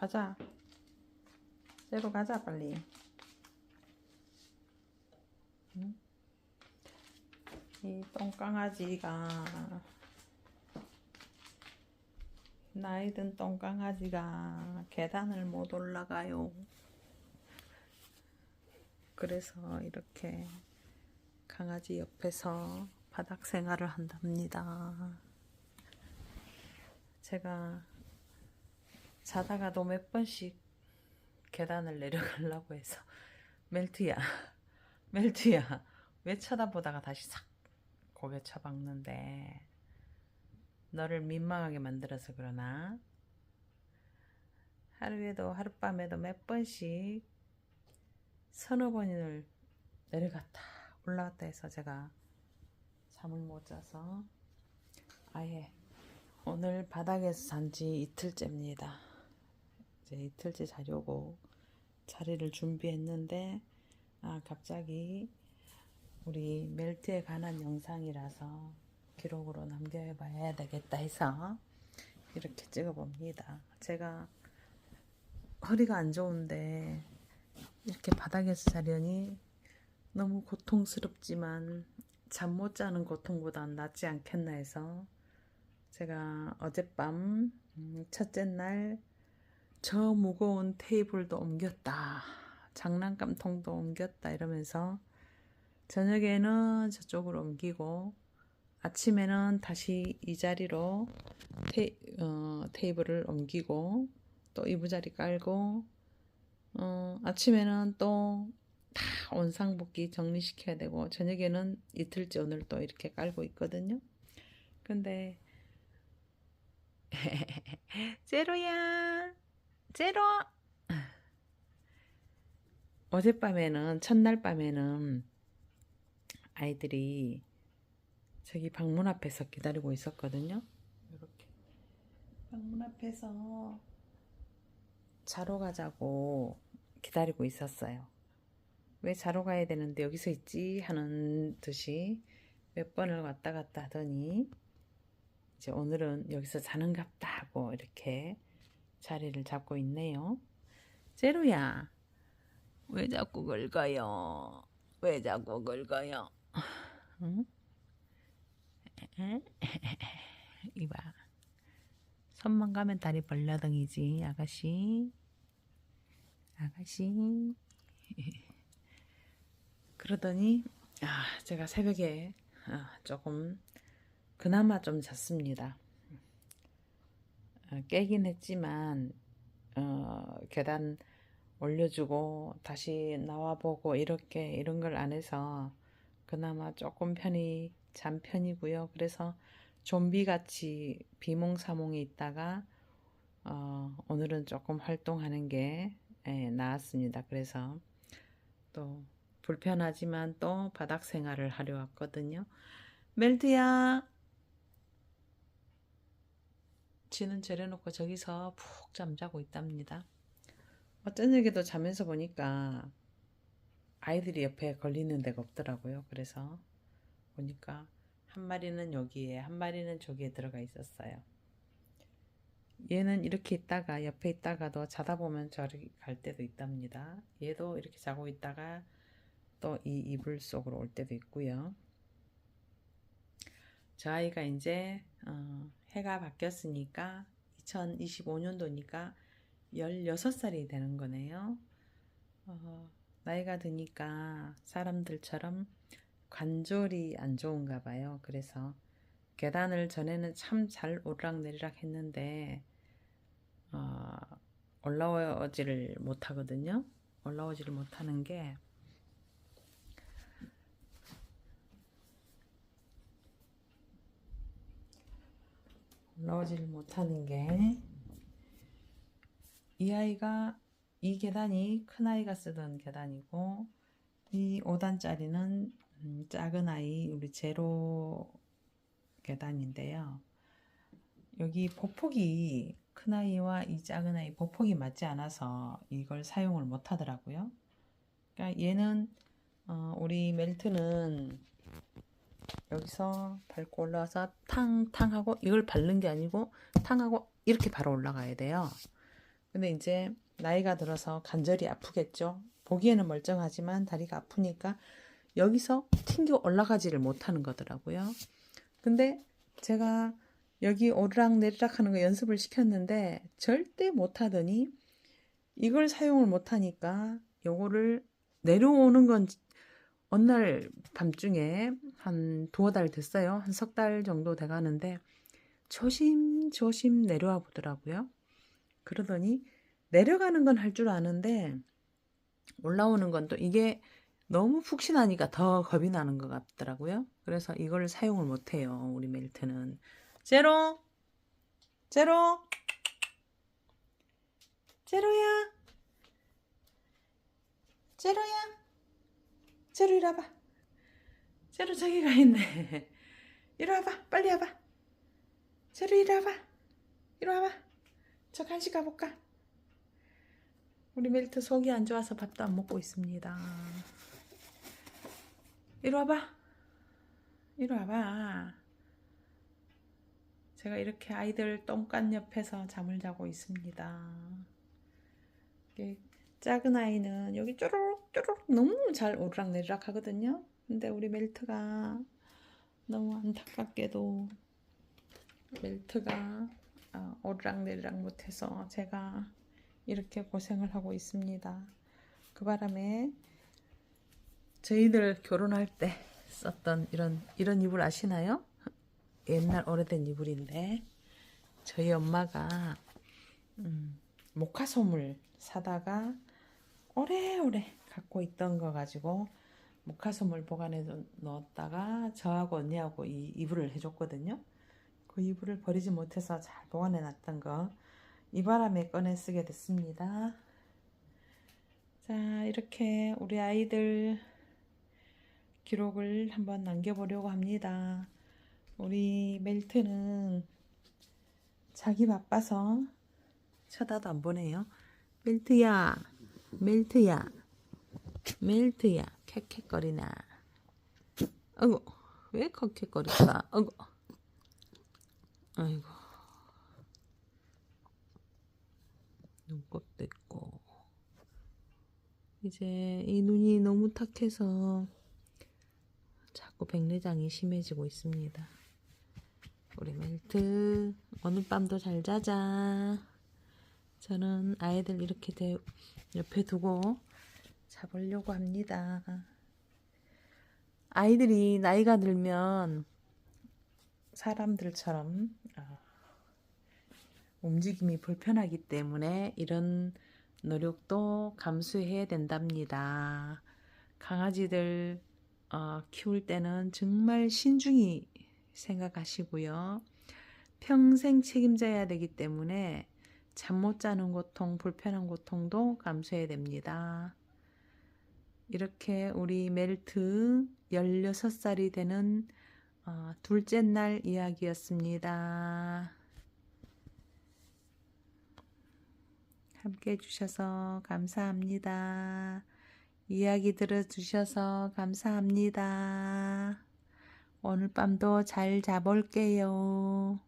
가자. 쟤로 가자 빨리. 응? 이 똥강아지가 나이 든 똥강아지가 계단을 못 올라가요. 그래서 이렇게 강아지 옆에서 바닥 생활을 한답니다. 제가 자다가도 몇 번씩 계단을 내려가려고 해서 멜트야, 멜트야, 왜 쳐다보다가 다시 싹 고개 쳐박는데 너를 민망하게 만들어서 그러나 하루에도 하룻밤에도 몇 번씩 서너 번을 내려갔다 올라갔다 해서 제가 잠을 못 자서 아예 오늘 바닥에서 잔 지 이틀째입니다. 이제 이틀째 자려고 자리를 준비했는데 아 갑자기 우리 멜트에 관한 영상이라서 기록으로 남겨봐야 되겠다 해서 이렇게 찍어봅니다. 제가 허리가 안 좋은데 이렇게 바닥에서 자려니 너무 고통스럽지만 잠 못 자는 고통보단 낫지 않겠나 해서 제가 어젯밤 음, 첫째 날 저 무거운 테이블도 옮겼다. 장난감 통도 옮겼다 이러면서 저녁에는 저쪽으로 옮기고 아침에는 다시 이 자리로 테이, 어, 테이블을 옮기고 또 이부자리 깔고 어, 아침에는 또 다 원상복귀 정리시켜야 되고 저녁에는 이틀째 오늘 또 이렇게 깔고 있거든요. 근데 제로야 제로 어젯밤에는 첫날 밤에는 아이들이 저기 방문 앞에서 기다리고 있었거든요. 이렇게 방문 앞에서 자러 가자고 기다리고 있었어요. 왜 자러 가야 되는데 여기서 있지 하는 듯이 몇 번을 왔다 갔다 하더니 이제 오늘은 여기서 자는갑다 하고 이렇게 자리를 잡고 있네요. 제로야, 왜 자꾸 긁어요? 왜 자꾸 긁어요? 응? 이봐. 손만 가면 다리 벌려덩이지, 아가씨. 아가씨. 그러더니, 아, 제가 새벽에 아, 조금, 그나마 좀 잤습니다. 어, 깨긴 했지만, 어, 계단 올려주고, 다시 나와보고, 이렇게, 이런 걸 안 해서, 그나마 조금 편히 잠 편이고요. 그래서 좀비 같이 비몽사몽에 있다가 어, 오늘은 조금 활동하는 게 예, 나았습니다. 그래서 또 불편하지만 또 바닥 생활을 하려 왔거든요. 멜트야. 지는 저려놓고 저기서 푹 잠자고 있답니다. 어쩌녁에도 자면서 보니까 아이들이 옆에 걸리는 데가 없더라고요. 그래서 보니까 한 마리는 여기에 한 마리는 저기에 들어가 있었어요. 얘는 이렇게 있다가 옆에 있다가도 자다 보면 저리 갈 때도 있답니다. 얘도 이렇게 자고 있다가 또 이 이불 속으로 올 때도 있고요. 저 아이가 이제 어, 해가 바뀌었으니까 2025년도니까 16살이 되는 거네요. 어, 나이가 드니까 사람들처럼 관절이 안 좋은가 봐요. 그래서 계단을 전에는 참 잘 오르락내리락 했는데 어, 올라오지를 못하거든요. 올라오지를 못하는 게 올라오지를 못하는 게 이 아이가 이 계단이 큰 아이가 쓰던 계단이고 이 5단짜리는 음, 작은 아이 우리 제로 계단인데요. 여기 보폭이 큰 아이와 이 작은 아이 보폭이 맞지 않아서 이걸 사용을 못 하더라고요. 그러니까 얘는 어, 우리 멜트는 여기서 밟고 올라와서 탕탕 하고 이걸 밟는 게 아니고 탕하고 이렇게 바로 올라가야 돼요. 근데 이제 나이가 들어서 관절이 아프겠죠. 보기에는 멀쩡하지만 다리가 아프니까 여기서 튕겨 올라가지를 못하는 거더라고요. 근데 제가 여기 오르락 내리락 하는 거 연습을 시켰는데 절대 못하더니 이걸 사용을 못하니까 요거를 내려오는 건 어느 날 밤중에 한 두어 달 됐어요. 한 석 달 정도 돼 가는데 조심조심 내려와 보더라고요. 그러더니 내려가는 건 할 줄 아는데 올라오는 건 또 이게 너무 푹신하니까 더 겁이 나는 것 같더라고요. 그래서 이걸 사용을 못 해요. 우리 멜트는. 제로! 제로! 제로야! 제로야! 제로 이리 와봐. 제로 저기 가 있네. 이리 와봐. 빨리 와봐. 제로 이리 와봐. 이리 와봐. 저 간식 가볼까? 우리 멜트 속이 안 좋아서 밥도 안 먹고 있습니다. 이리 와봐. 이리 와봐. 제가 이렇게 아이들 똥간 옆에서 잠을 자고 있습니다. 작은 아이는 여기 쪼르륵 쪼르륵 너무 잘 오르락내리락 하거든요. 근데 우리 멜트가 너무 안타깝게도 멜트가 어, 오르락내리락 못해서 제가 이렇게 고생을 하고 있습니다. 그 바람에 저희들 결혼할 때 썼던 이런 이런 이불 아시나요? 옛날 오래된 이불인데 저희 엄마가 음, 모카솜을 사다가 오래오래 갖고 있던 거 가지고 모카솜을 보관해 넣었다가 저하고 언니하고 이 이불을 해줬거든요. 그 이불을 버리지 못해서 잘 보관해 놨던 거 이 바람에 꺼내 쓰게 됐습니다. 자 이렇게 우리 아이들 기록을 한번 남겨보려고 합니다. 우리 멜트는 자기 바빠서 쳐다도 안 보네요. 멜트야, 멜트야, 멜트야, 캣캣거리나. 어구, 왜? 어구, 아이고, 눈곱도 있고. 이제 이 눈이 너무 탁해서 자꾸 백내장이 심해지고 있습니다. 우리 멜트 오늘 밤도 잘 자자. 저는 아이들 이렇게 대, 옆에 두고 자보려고 합니다. 아이들이 나이가 들면 사람들처럼 어, 움직임이 불편하기 때문에 이런 노력도 감수해야 된답니다. 강아지들 어, 키울 때는 정말 신중히 생각하시고요. 평생 책임져야 되기 때문에 잠 못 자는 고통, 불편한 고통도 감수해야 됩니다. 이렇게 우리 멜트 16살이 되는 어, 둘째 날 이야기였습니다. 함께 해주셔서 감사합니다. 이야기 들어주셔서 감사합니다. 오늘 밤도 잘 자볼게요.